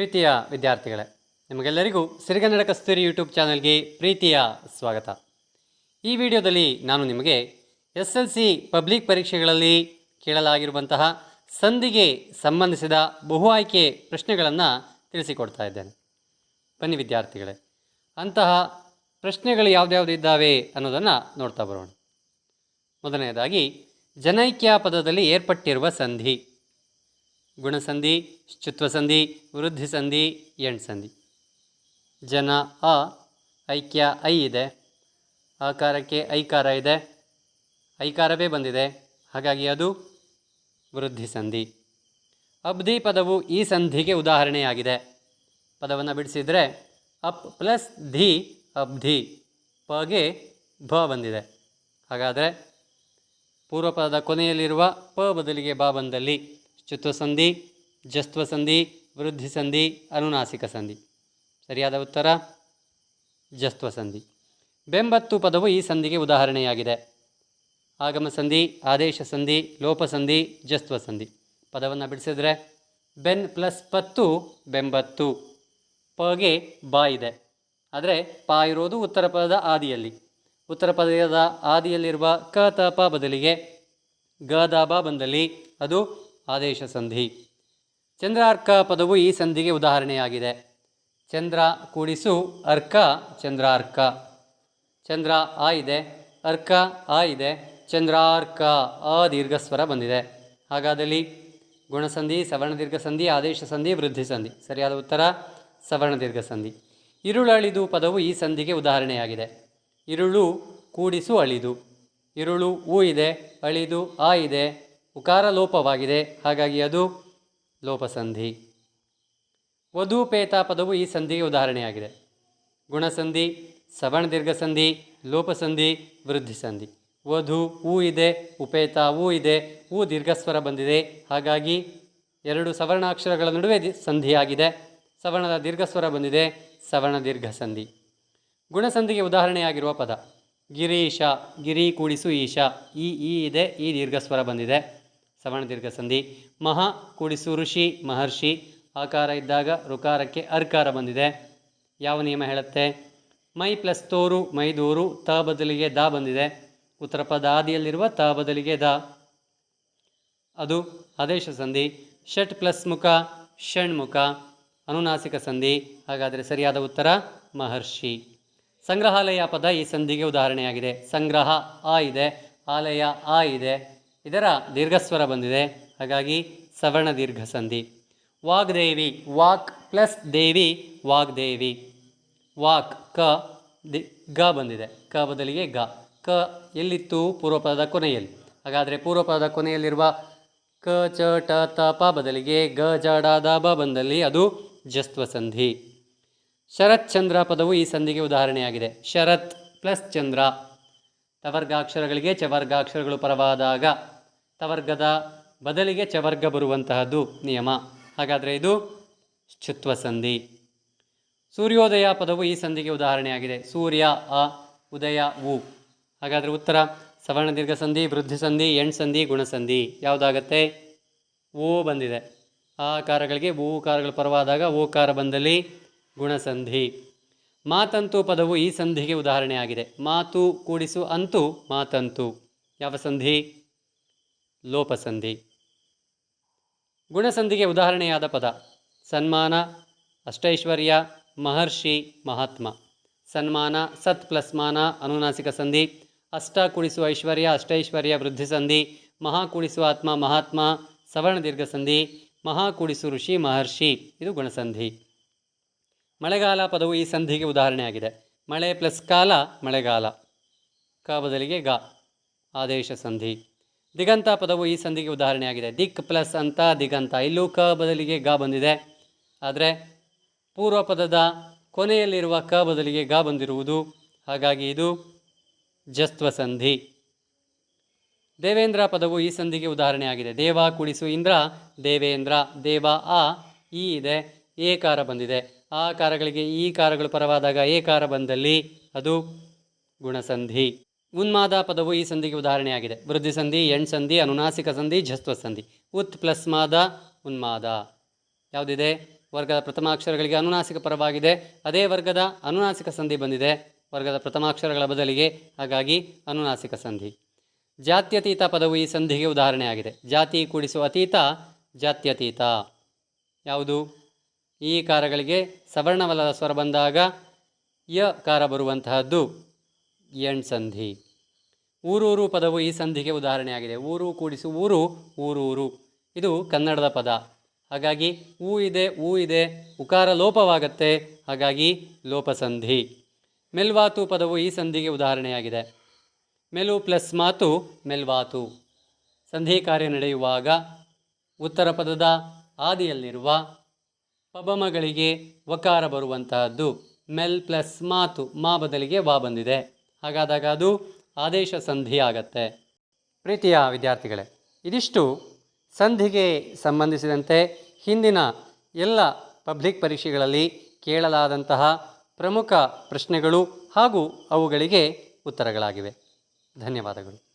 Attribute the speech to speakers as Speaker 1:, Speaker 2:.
Speaker 1: ಪ್ರೀತಿಯ ವಿದ್ಯಾರ್ಥಿಗಳೇ, ನಿಮಗೆಲ್ಲರಿಗೂ ಸಿರಿಗನ್ನಡ ಕಸ್ತೂರಿ ಯೂಟ್ಯೂಬ್ ಚಾನಲ್ಗೆ ಪ್ರೀತಿಯ ಸ್ವಾಗತ. ಈ ವಿಡಿಯೋದಲ್ಲಿ ನಾನು ನಿಮಗೆ ಎಸ್ ಎಲ್ ಸಿ ಪಬ್ಲಿಕ್ ಪರೀಕ್ಷೆಗಳಲ್ಲಿ ಕೇಳಲಾಗಿರುವಂತಹ ಸಂಧಿಗೆ ಸಂಬಂಧಿಸಿದ ಬಹು ಆಯ್ಕೆ ಪ್ರಶ್ನೆಗಳನ್ನು ತಿಳಿಸಿಕೊಡ್ತಾ ಇದ್ದೇನೆ. ಬನ್ನಿ ವಿದ್ಯಾರ್ಥಿಗಳೇ, ಅಂತಹ ಪ್ರಶ್ನೆಗಳು ಯಾವ್ದ್ಯಾವ್ದು ಇದ್ದಾವೆ ಅನ್ನೋದನ್ನು ನೋಡ್ತಾ ಬರೋಣ. ಮೊದಲನೆಯದಾಗಿ ಜನೈಕ್ಯ ಪದದಲ್ಲಿ ಏರ್ಪಟ್ಟಿರುವ ಸಂಧಿ. ಗುಣಸಂಧಿ ಶುತ್ವ ಸಂಧಿ ವೃದ್ಧಿ ಸಂಧಿ ಎಂಡ್ ಸಂಧಿ ಜನ, ಅ, ಐಕ್ಯ, ಐ ಇದೆ. ಆಕಾರಕ್ಕೆ ಐಕಾರ ಇದೆ. ಐಕಾರವೇ ಬಂದಿದೆ. ಹಾಗಾಗಿ ಅದು ವೃದ್ಧಿ ಸಂಧಿ ಅಬ್ಧಿ ಪದವು ಈ ಸಂಧಿಗೆ ಉದಾಹರಣೆಯಾಗಿದೆ. ಪದವನ್ನು ಬಿಡಿಸಿದರೆ ಅಪ್ ಪ್ಲಸ್ ಧಿ ಅಬ್ಧಿ, ಪಗೆ ಭ ಬಂದಿದೆ. ಹಾಗಾದರೆ ಪೂರ್ವಪದದ ಕೊನೆಯಲ್ಲಿರುವ ಪ ಬದಲಿಗೆ ಬಾ ಬಂದಲ್ಲಿ ಚುತ್ವ ಸಂಧಿ ಜಸ್ತ್ವ ಸಂಧಿ ವೃದ್ಧಿ ಸಂಧಿ ಅನುನಾಸಿಕ ಸಂಧಿ ಸರಿಯಾದ ಉತ್ತರ? ಜಸ್ತ್ವ ಸಂಧಿ ಬೆಂಬತ್ತು ಪದವು ಈ ಸಂಧಿಗೆ ಉದಾಹರಣೆಯಾಗಿದೆ. ಆಗಮ ಸಂಧಿ ಆದೇಶ ಸಂಧಿ ಲೋಪ ಸಂಧಿ ಜಸ್ತ್ವ ಸಂಧಿ ಪದವನ್ನು ಬಿಡಿಸಿದ್ರೆ ಬೆನ್ ಪ್ಲಸ್ ಪತ್ತು, ಬೆಂಬತ್ತು. ಪಗೆ ಬಾ ಇದೆ. ಆದರೆ ಪ ಇರೋದು ಉತ್ತರ ಪದದ ಆದಿಯಲ್ಲಿ. ಉತ್ತರ ಪದದ ಆದಿಯಲ್ಲಿರುವ ಕ ತ ಪ ಬದಲಿಗೆ ಗ ದ ಬ ಬಂದಲ್ಲಿ ಅದು ಆದೇಶ ಸಂಧಿ. ಚಂದ್ರಾರ್ಕ ಪದವು ಈ ಸಂಧಿಗೆ ಉದಾಹರಣೆಯಾಗಿದೆ. ಚಂದ್ರ ಕೂಡಿಸು, ಅರ್ಕ ಚಂದ್ರಾರ್ಕ. ಚಂದ್ರ ಆ ಇದೆ, ಅರ್ಕ ಆ ಇದೆ, ಚಂದ್ರಾರ್ಕ ಆ ದೀರ್ಘ ಸ್ವರ ಬಂದಿದೆ. ಹಾಗಾದಲ್ಲಿ ಗುಣಸಂಧಿ, ಸವರ್ಣ ದೀರ್ಘ ಸಂಧಿ, ಆದೇಶ ಸಂಧಿ, ವೃದ್ಧಿ ಸಂಧಿ. ಸರಿಯಾದ ಉತ್ತರ? ಸವರ್ಣ ದೀರ್ಘ ಸಂಧಿ. ಇರುಳಳಿದು ಪದವು ಈ ಸಂಧಿಗೆ ಉದಾಹರಣೆಯಾಗಿದೆ. ಇರುಳು, ಕೂಡಿಸು, ಅಳಿದು. ಇರುಳು, ಊ ಇದೆ, ಅಳಿದು, ಆ ಇದೆ ಉಕಾರ ಲೋಪವಾಗಿದೆ ಹಾಗಾಗಿ ಅದು ಲೋಪಸಂಧಿ. ವಧೂಪೇತ ಪದವು ಈ ಸಂಧಿಗೆ ಉದಾಹರಣೆಯಾಗಿದೆ. ಗುಣಸಂಧಿ ಸವರ್ಣ ದೀರ್ಘಸಂಧಿ ಲೋಪಸಂಧಿ ವೃದ್ಧಿ ಸಂಧಿ ವಧು ಹೂ ಇದೆ, ಉಪೇತ ಹೂ ಇದೆ ಹೂ ದೀರ್ಘಸ್ವರ ಬಂದಿದೆ. ಹಾಗಾಗಿ ಎರಡು ಸವರ್ಣಾಕ್ಷರಗಳ ನಡುವೆ ಸಂಧಿಯಾಗಿದೆ. ಸವರ್ಣದ ದೀರ್ಘಸ್ವರ ಬಂದಿದೆ ಸವರ್ಣ ದೀರ್ಘ ಸಂಧಿ ಗುಣಸಂಧಿಗೆ ಉದಾಹರಣೆಯಾಗಿರುವ ಪದ. ಗಿರೀಶ, ಗಿರಿ ಕೂಡಿಸು ಈಶ, ಈ ಈ ಇದೆ, ಈ ದೀರ್ಘಸ್ವರ ಬಂದಿದೆ. ಸವರ್ಣ ದೀರ್ಘ ಸಂಧಿ. ಮಹಾ, ಕೂಡಿಸು, ಋಷಿ, ಮಹರ್ಷಿ, ಆಕಾರ ಇದ್ದಾಗ ಋಕಾರಕ್ಕೆ ಅರ್ಕಾರ ಬಂದಿದೆ. ಯಾವ ನಿಯಮ ಹೇಳುತ್ತೆ? ಮೈ ಪ್ಲಸ್ ತೋರು ಮೈದೂರು ತ ಬದಲಿಗೆ ದ ಬಂದಿದೆ. ಉತ್ತರ ಪದ ಆದಿಯಲ್ಲಿರುವ ತ ಬದಲಿಗೆ ದ. ಅದು ಆದೇಶ ಸಂಧಿ. ಷಟ್ ಪ್ಲಸ್ ಮುಖ ಷಣ್ಮುಖ ಅನುನಾಸಿಕ ಸಂಧಿ. ಹಾಗಾದರೆ ಸರಿಯಾದ ಉತ್ತರ, ಮಹರ್ಷಿ. ಸಂಗ್ರಹಾಲಯ ಪದ ಈ ಸಂಧಿಗೆ ಉದಾಹರಣೆಯಾಗಿದೆ. ಸಂಗ್ರಹ, ಆ ಇದೆ. ಆಲಯ, ಆ ಇದೆ. ಇದರ ದೀರ್ಘಸ್ವರ ಬಂದಿದೆ. ಹಾಗಾಗಿ ಸವರ್ಣ ದೀರ್ಘ ಸಂಧಿ ವಾಗ್ದೇವಿ ವಾಕ್ ಪ್ಲಸ್ ದೇವಿ ವಾಗ್ದೇವಿ ವಾಕ್, ಕ, ದಿ, ಗ ಬಂದಿದೆ. ಕ ಬದಲಿಗೆ ಗ. ಕ ಎಲ್ಲಿತ್ತು? ಪೂರ್ವಪದದ ಕೊನೆಯಲ್ಲಿ. ಹಾಗಾದರೆ ಪೂರ್ವಪದದ ಕೊನೆಯಲ್ಲಿರುವ ಕ, ಚ, ಟ, ತ, ಪ ಬದಲಿಗೆ ಗ, ಜ, ಡ, ದ, ಬ ಬಂದಲ್ಲಿ ಅದು ಜಸ್ತ್ವ ಸಂಧಿ ಶರತ್ ಚಂದ್ರ ಪದವು ಈ ಸಂಧಿಗೆ ಉದಾಹರಣೆಯಾಗಿದೆ. ಶರತ್ ಪ್ಲಸ್ ಚಂದ್ರ. ತವರ್ಗಾಕ್ಷರಗಳಿಗೆ ಚವರ್ಗಾಕ್ಷರಗಳು ಪರವಾದಾಗ ತವರ್ಗದ ಬದಲಿಗೆ ಚವರ್ಗ ಬರುವಂತಹದ್ದು ನಿಯಮ. ಹಾಗಾದರೆ ಇದು ಶ್ಚುತ್ವ ಸಂಧಿ. ಸೂರ್ಯೋದಯ ಪದವು ಈ ಸಂಧಿಗೆ ಉದಾಹರಣೆಯಾಗಿದೆ. ಸೂರ್ಯ, ಅ, ಉದಯ, ಉ. ಹಾಗಾದರೆ ಉತ್ತರ, ಸವರ್ಣ ದೀರ್ಘ ಸಂಧಿ, ವೃದ್ಧಿ ಸಂಧಿ ಎಣ್ ಸಂಧಿ ಗುಣಸಂಧಿ ಯಾವುದಾಗತ್ತೆ? ಓ ಬಂದಿದೆ. ಆ ಕಾರಗಳಿಗೆ ಓ ಕಾರಗಳು ಪರವಾದಾಗ ಓ ಕಾರ ಬಂದಲ್ಲಿ ಗುಣಸಂಧಿ ಮಾತಂತು ಪದವು ಈ ಸಂಧಿಗೆ ಉದಾಹರಣೆಯಾಗಿದೆ. ಮಾತು ಕೂಡಿಸು ಅಂತು ಮಾತಂತು. ಯಾವ ಸಂಧಿ? ಲೋಪಸಂಧಿ. ಗುಣಸಂಧಿಗೆ ಉದಾಹರಣೆಯಾದ ಪದ. ಸನ್ಮಾನ, ಅಷ್ಟೈಶ್ವರ್ಯ, ಮಹರ್ಷಿ, ಮಹಾತ್ಮ. ಸನ್ಮಾನ, ಸತ್ ಪ್ಲಸ್ ಮಾನ, ಅನುನಾಸಿಕ ಸಂಧಿ. ಅಷ್ಟ ಕೂಡಿಸುವ ಐಶ್ವರ್ಯ, ಅಷ್ಟೈಶ್ವರ್ಯ ವೃದ್ಧಿ ಸಂಧಿ. ಮಹಾ ಕೂಡಿಸುವ ಆತ್ಮ, ಮಹಾತ್ಮ, ಸವರ್ಣ ದೀರ್ಘ ಸಂಧಿ. ಮಹಾ ಕೂಡಿಸು ಋಷಿ, ಮಹರ್ಷಿ. ಇದು ಗುಣಸಂಧಿ. ಮಳೆಗಾಲ ಪದವು ಈ ಸಂಧಿಗೆ ಉದಾಹರಣೆಯಾಗಿದೆ. ಮಳೆ ಪ್ಲಸ್ ಕಾಲ, ಮಳೆಗಾಲ. ಕ ಬದಲಿಗೆ ಗ. ಆದೇಶ ಸಂಧಿ. ದಿಗಂತ ಪದವು ಈ ಸಂಧಿಗೆ ಉದಾಹರಣೆಯಾಗಿದೆ. ದಿಕ್ ಪ್ಲಸ್ ಅಂತ, ದಿಗಂತ. ಇಲ್ಲೂ ಕ ಬದಲಿಗೆ ಗ ಬಂದಿದೆ. ಆದರೆ ಪೂರ್ವ ಪದದ ಕೊನೆಯಲ್ಲಿರುವ ಕ ಬದಲಿಗೆ ಗ ಬಂದಿರುವುದು. ಹಾಗಾಗಿ ಇದು ಜಸ್ತ್ವ ಸಂಧಿ. ದೇವೇಂದ್ರ ಪದವು ಈ ಸಂಧಿಗೆ ಉದಾಹರಣೆಯಾಗಿದೆ. ದೇವ ಕುಡಿಸು ಇಂದ್ರ. ದೇವೇಂದ್ರ, ದೇವ, ಆ, ಈ ಇದೆ. ಏಕಾರ ಬಂದಿದೆ. ಆ ಕಾರಗಳಿಗೆ ಈ ಕಾರಗಳು ಪರವಾದಾಗ ಏ ಕಾರ ಬಂದಲ್ಲಿ ಅದು ಗುಣಸಂಧಿ. ಉನ್ಮಾದ ಪದವು ಈ ಸಂಧಿಗೆ ಉದಾಹರಣೆಯಾಗಿದೆ. ವೃದ್ಧಿ ಸಂಧಿ, ಎಣ್ ಸಂಧಿ, ಅನುನಾಸಿಕ ಸಂಧಿ, ಜಸ್ತ್ವ ಸಂಧಿ. ಉತ್ ಪ್ಲಸ್ ಮಾದ, ಉನ್ಮಾದ. ಯಾವುದಿದೆ? ವರ್ಗದ ಪ್ರಥಮಾಕ್ಷರಗಳಿಗೆ ಅನುನಾಸಿಕ ಪರವಾಗಿದೆ. ಅದೇ ವರ್ಗದ ಅನುನಾಸಿಕ ಸಂಧಿ ಬಂದಿದೆ. ವರ್ಗದ ಪ್ರಥಮಾಕ್ಷರಗಳ ಬದಲಿಗೆ ಹಾಗಾಗಿ ಅನುನಾಸಿಕ ಸಂಧಿ. ಜಾತ್ಯತೀತ ಪದವು ಈ ಸಂಧಿಗೆ ಉದಾಹರಣೆಯಾಗಿದೆ. ಜಾತಿ ಕೂಡಿಸುವ ಅತೀತ, ಜಾತ್ಯತೀತ. ಯಾವುದು? ಈ ಕಾರಗಳಿಗೆ ಸವರ್ಣವಲ್ಲದ ಸ್ವರ ಬಂದಾಗ ಯ ಕಾರ ಬರುವಂತಹದ್ದು. ಎಣ್ ಸಂಧಿ. ಊರೂರು ಪದವು ಈ ಸಂಧಿಗೆ ಉದಾಹರಣೆಯಾಗಿದೆ. ಊರು ಕೂಡಿಸು ಊರು, ಊರೂರು. ಇದು ಕನ್ನಡದ ಪದ. ಹಾಗಾಗಿ ಊ ಇದೆ ಊ ಇದೆ, ಉಕಾರ ಲೋಪವಾಗತ್ತೆ. ಹಾಗಾಗಿ ಲೋಪಸಂಧಿ. ಮೆಲ್ವಾತು ಪದವು ಈ ಸಂಧಿಗೆ ಉದಾಹರಣೆಯಾಗಿದೆ. ಮೆಲು ಪ್ಲಸ್ ಮಾತು, ಮೆಲ್ವಾತು. ಸಂಧಿ ಕಾರ್ಯ ನಡೆಯುವಾಗ ಉತ್ತರ ಪದದ ಆದಿಯಲ್ಲಿರುವ ಪಬಮಗಳಿಗೆ ವಕಾರ ಬರುವಂತಹದ್ದು. ಮೆಲ್ ಪ್ಲಸ್ ಮಾತು, ಮಾ ಬದಲಿಗೆ ವಾ ಬಂದಿದೆ. ಹಾಗಾದಾಗ ಅದು ಆದೇಶ ಸಂಧಿ ಆಗತ್ತೆ ಪ್ರೀತಿಯ ವಿದ್ಯಾರ್ಥಿಗಳೇ, ಇದಿಷ್ಟು ಸಂಧಿಗೆ ಸಂಬಂಧಿಸಿದಂತೆ ಹಿಂದಿನ ಎಲ್ಲ ಪಬ್ಲಿಕ್ ಪರೀಕ್ಷೆಗಳಲ್ಲಿ ಕೇಳಲಾದಂತಹ ಪ್ರಮುಖ ಪ್ರಶ್ನೆಗಳು ಹಾಗೂ ಅವುಗಳಿಗೆ ಉತ್ತರಗಳಾಗಿವೆ. ಧನ್ಯವಾದಗಳು.